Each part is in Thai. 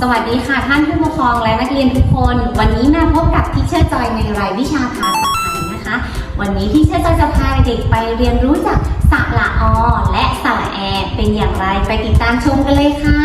สวัสดีค่ะท่านผู้ปกครองและนักเรียนทุกคน วันนี้มาพบกับทิเชอร์จอยในรายวิชาภาษาไทยนะคะ วันนี้ทิเชอร์จอยจะพาเด็กไปเรียนรู้จากสระอและสระแอเป็นอย่างไรไปติดตามชมกันเลยค่ะ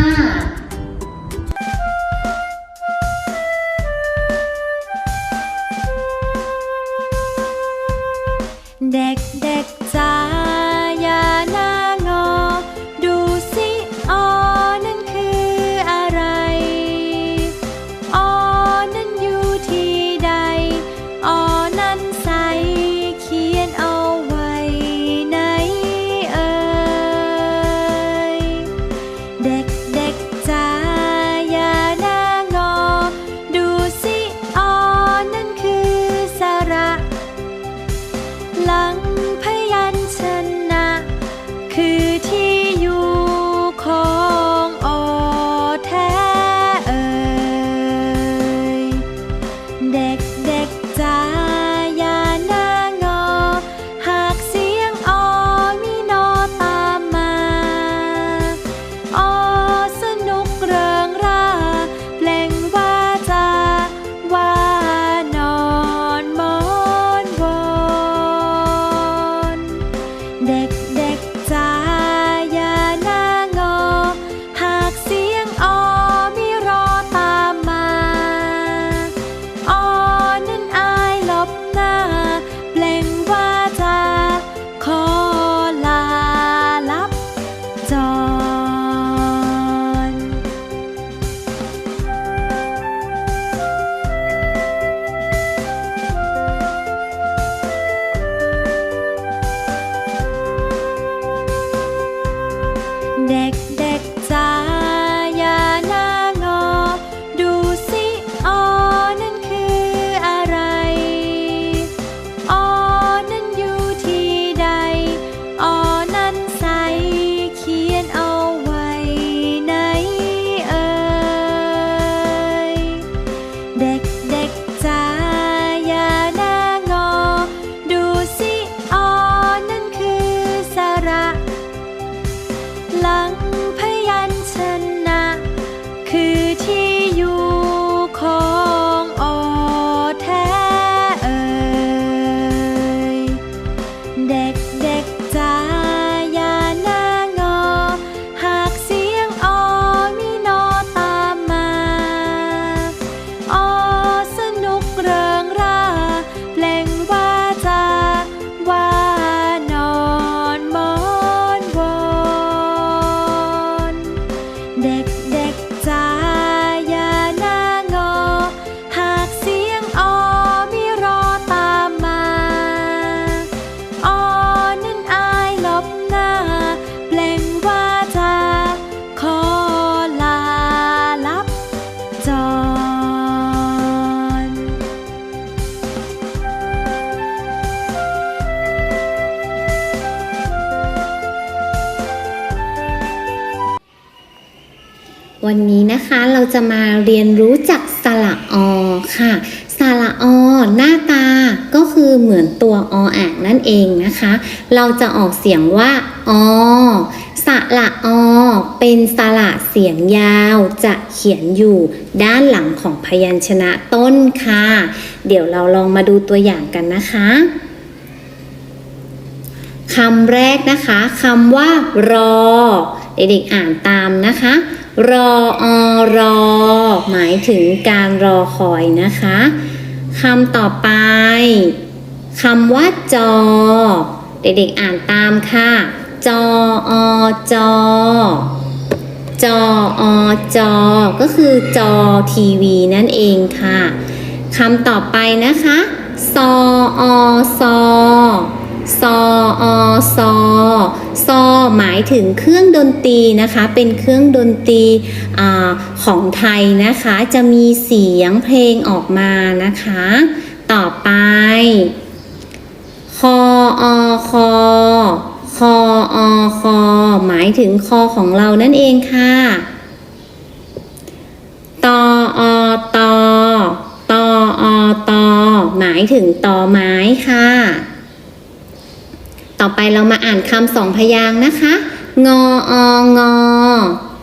วันนี้นะคะเราจะมาเรียนรู้จักสระอค่ะ สระอหน้าตาก็คือเหมือนตัวออ่างนั่นเองนะคะ เราจะออกเสียงว่าอสระอเป็นสระเสียงยาวจะเขียนอยู่ด้านหลังของพยัญชนะต้นค่ะ เดี๋ยวเราลองมาดูตัวอย่างกันนะคะคำแรกนะคะคำว่ารอ เด็กๆอ่านตามนะคะ รออรอ หมายถึงการรอคอยนะคะคำต่อไปคำว่าจอ เด็กๆอ่านตามค่ะ จออจอ จออจอ ก็คือจอทีวีนั่นเองค่ะคำต่อไปนะคะซออซอซออซอ ซอหมายถึงเครื่องดนตรีนะคะ เป็นเครื่องดนตรีอของไทยนะคะ จะมีเสียงเพลงออกมานะคะ ต่อไป คออคอคออคอหมายถึงคอของเรานั่นเองค่ะตออตอตออตอหมายถึงตอไม้ค่ะ ต่อไปเรามาอ่านคำสองพยางค์นะคะ งอองอ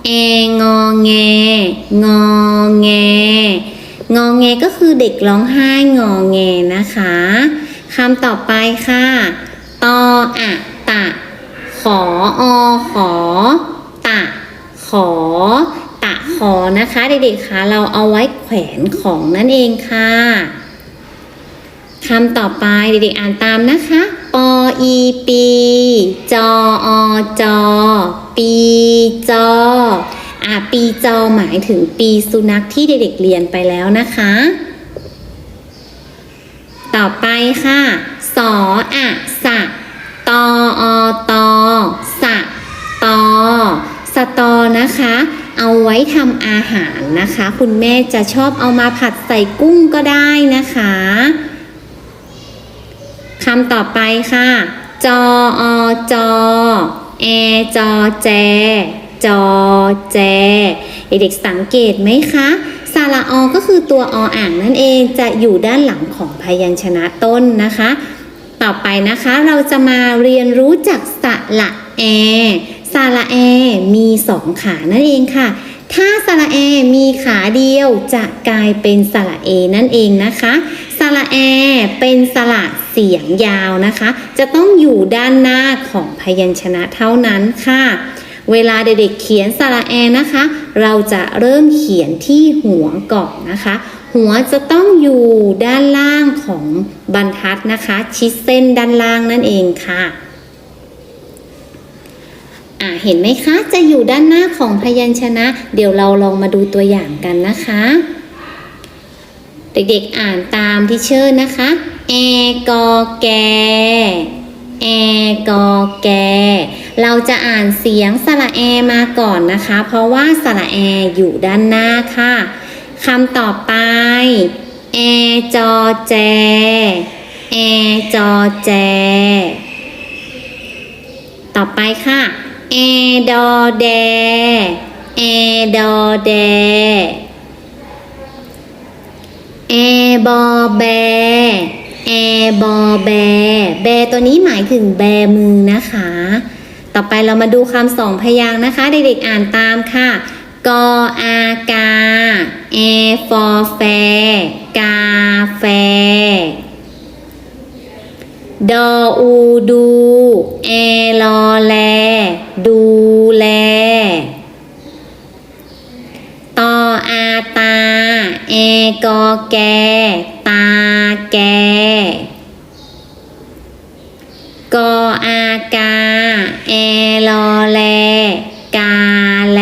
แองอแง งอแง งอแงก็คือเด็กร้องไห้งอแงนะคะคำต่อไปค่ะตออะตะ ขออขอ ตะ ขอ ตะขอนะคะเด็กๆคะเราเอาไว้แขวนของนั่นเองค่ะคำต่อไปเด็กๆอ่านตามนะคะ อีปี จออจอ ปีจออะปีจอหมายถึงปีสุนัขที่เด็กๆเรียนไปแล้วนะคะ ต่อไปค่ะ สออะสะตออตอสะตอสตอนะคะ เอาไว้ทำอาหารนะคะ คุณแม่จะชอบเอามาผัดใส่กุ้งก็ได้นะคะ คำต่อไปค่ะ จออจอแอจอแจ จอแจ เด็กๆสังเกตไหมคะสระอก็คือตัวออ่างนั่นเองจะอยู่ด้านหลังของพยัญชนะต้นนะคะ ต่อไปนะคะเราจะมาเรียนรู้จากสระแอสระแอมีสองขานั่นเองค่ะ ถ้าสระแอมีขาเดียวจะกลายเป็นสระเอนั่นเองนะคะ ระแอ เป็นสระเสียงยาวนะคะ จะต้องอยู่ด้านหน้าของพยัญชนะเท่านั้นค่ะ เวลาเด็กๆเขียนสระแอนะคะ เราจะเริ่มเขียนที่หัวก่อนนะคะ หัวจะต้องอยู่ด้านล่างของบรรทัดนะคะ ชิดเส้นด้านล่างนั่นเองค่ะ่าเห็นไหมคะ จะอยู่ด้านหน้าของพยัญชนะ เดี๋ยวเราลองมาดูตัวอย่างกันนะคะ เด็กๆอ่านตามที่เชิญนะคะแอกอแกแอกอแก เราจะอ่านเสียงสระแอมาก่อนนะคะ เพราะว่าสระแออยู่ด้านหน้าค่ะคำต่อไปแอจอแจแอจอแจ ต่อไปค่ะแอดอแดแอดอแด แอบอแบแอบอแบ แบตัวนี้หมายถึงแบมือนะคะ ต่อไปเรามาดูคำสองพยางค์นะคะ เด็กๆอ่านตามค่ะ กออากาแอฟอแฟกาแฟดออูดูแอลอแล ดูแลตออา กอแก ตาแก กออากา แอลอแล กาแล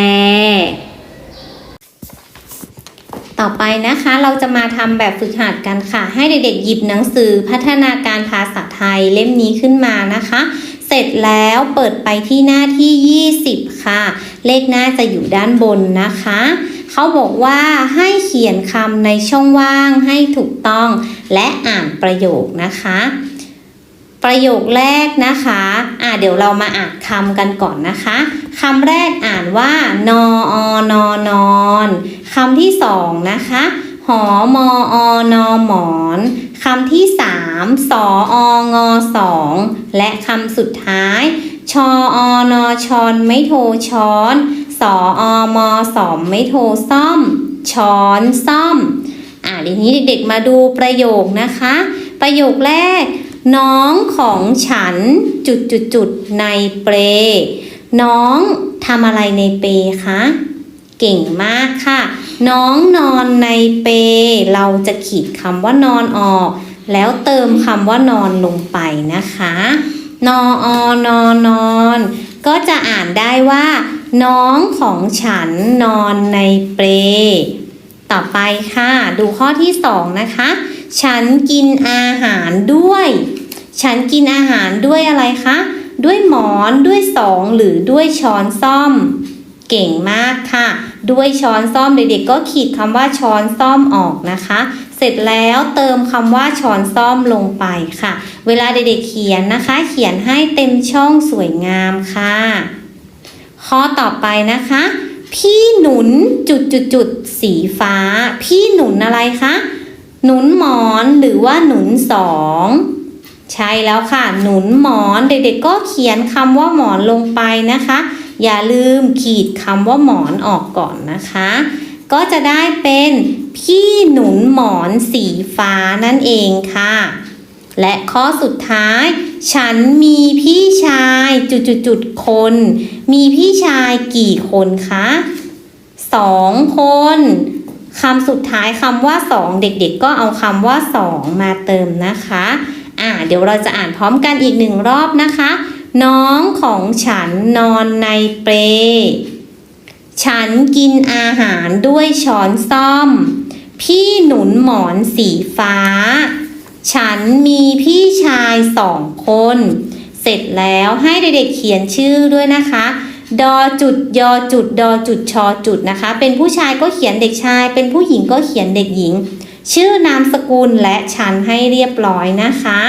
ต่อไปนะคะเราจะมาทำแบบฝึกหัดกันค่ะ ให้เด็กๆหยิบหนังสือพัฒนาการภาษาไทยเล่มนี้ขึ้นมานะคะเสร็จแล้วเปิดไปที่หน้าที่ 20 ค่ะ เลขหน้าจะอยู่ด้านบนนะคะ เขาบอกว่าให้เขียนคำในช่องว่างให้ถูกต้องและอ่านประโยคนะคะ ประโยคแรกนะคะอ่าเดี๋ยวเรามาอ่านคำกันก่อนนะคะคำแรกอ่านว่านออนอนอนคำที่สองนะคะหอมออนอหมอนคำที่สามสอองอสองและคำสุดท้าย ชออนอชอนไม่โทช้อน สออมอสอมไม่โทซ่อม ช้อนซ่อม อ่าทีนี้เด็กๆมาดูประโยคนะคะ ประโยคแรก น้องของฉันจุดจุดจุดในเปร น้องทำอะไรในเปคะเก่งมากค่ะ น้องนอนในเป เราจะขีดคำว่านอนออก แล้วเติมคำว่านอนลงไปนะคะ นออนอนอน ก็จะอ่านได้ว่า น้องของฉันนอนในเปรต่อไปค่ะ ดูข้อที่สองนะคะ ฉันกินอาหารด้วย ฉันกินอาหารด้วยอะไรคะ ด้วยหมอนด้วยสองหรือด้วยช้อนซ่อม เก่งมากค่ะ ด้วยช้อนซ่อมเด็กๆก็ขีดคำว่าช้อนซ่อมออกนะคะ เสร็จแล้วเติมคำว่าช้อนซ่อมลงไปค่ะ เวลาเด็กๆเขียนนะคะ เขียนให้เต็มช่องสวยงามค่ะ ข้อต่อไปนะคะ พี่หนุนจุดจุดจุดๆๆสีฟ้า พี่หนุนอะไรคะหนุนหมอนหรือว่าหนุนสองใช่แล้วค่ะ หนุนหมอนเด็กๆก็เขียนคำว่าหมอนลงไปนะคะ อย่าลืมขีดคำว่าหมอนออกก่อนนะคะ ก็จะได้เป็นพี่หนุนหมอนสีฟ้านั่นเองค่ะ และข้อสุดท้าย ฉันมีพี่ชายจุดๆคน มีพี่ชายกี่คนคะสองคนคำสุดท้ายคำว่าสองเด็กๆ ก็เอาคำว่าสองมาเติมนะคะอ่าเดี๋ยวเราจะอ่านพร้อมกันอีกหนึ่งรอบนะคะ น้องของฉันนอนในเปลฉันกินอาหารด้วยช้อนซ่อม พี่หนุนหมอนสีฟ้า ฉันมีพี่ชายสองคน เสร็จแล้วให้เด็กๆเขียนชื่อด้วยนะคะ ดอจุดยอจุดดอจุดชอจุดนะคะ เป็นผู้ชายก็เขียนเด็กชาย เป็นผู้หญิงก็เขียนเด็กหญิง ชื่อนามสกุลและชั้นให้เรียบร้อยนะคะ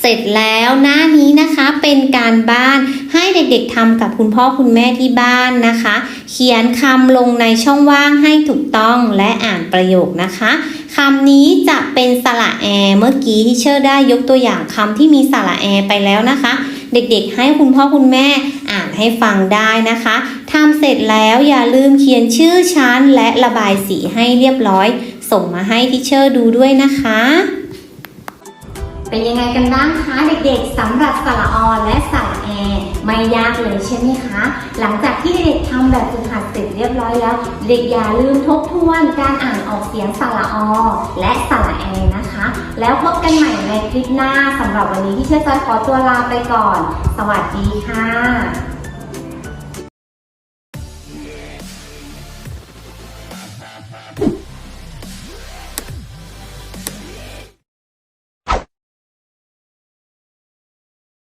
เสร็จแล้วหน้านี้นะคะเป็นการบ้านให้เด็กๆทำกับคุณพ่อคุณแม่ที่บ้านนะคะ เขียนคำลงในช่องว่างให้ถูกต้องและอ่านประโยคนะคะ คำนี้จะเป็นสระแอเมื่อกี้ที่เชอร์ได้ยกตัวอย่างคำที่มีสระแอไปแล้วนะคะ เด็กๆให้คุณพ่อคุณแม่อ่านให้ฟังได้นะคะทำเสร็จแล้วอย่าลืมเขียนชื่อชั้นและระบายสีให้เรียบร้อย ส่งมาให้ที่เชอร์ดูด้วยนะคะ เป็นยังไงกันบ้างคะเด็กๆสำหรับสระออและสระ ไม่ยากเลยใช่ไหมคะ หลังจากที่เด็กทำแบบฝึกหัดเสร็จเรียบร้อยแล้ว เด็กอย่าลืมทบทวนการอ่านออกเสียงสระอและสระแอนะคะ แล้วพบกันใหม่ในคลิปหน้าสำหรับวันนี้ที่เชื่อจอยขอตัวลาไปก่อน สวัสดีค่ะ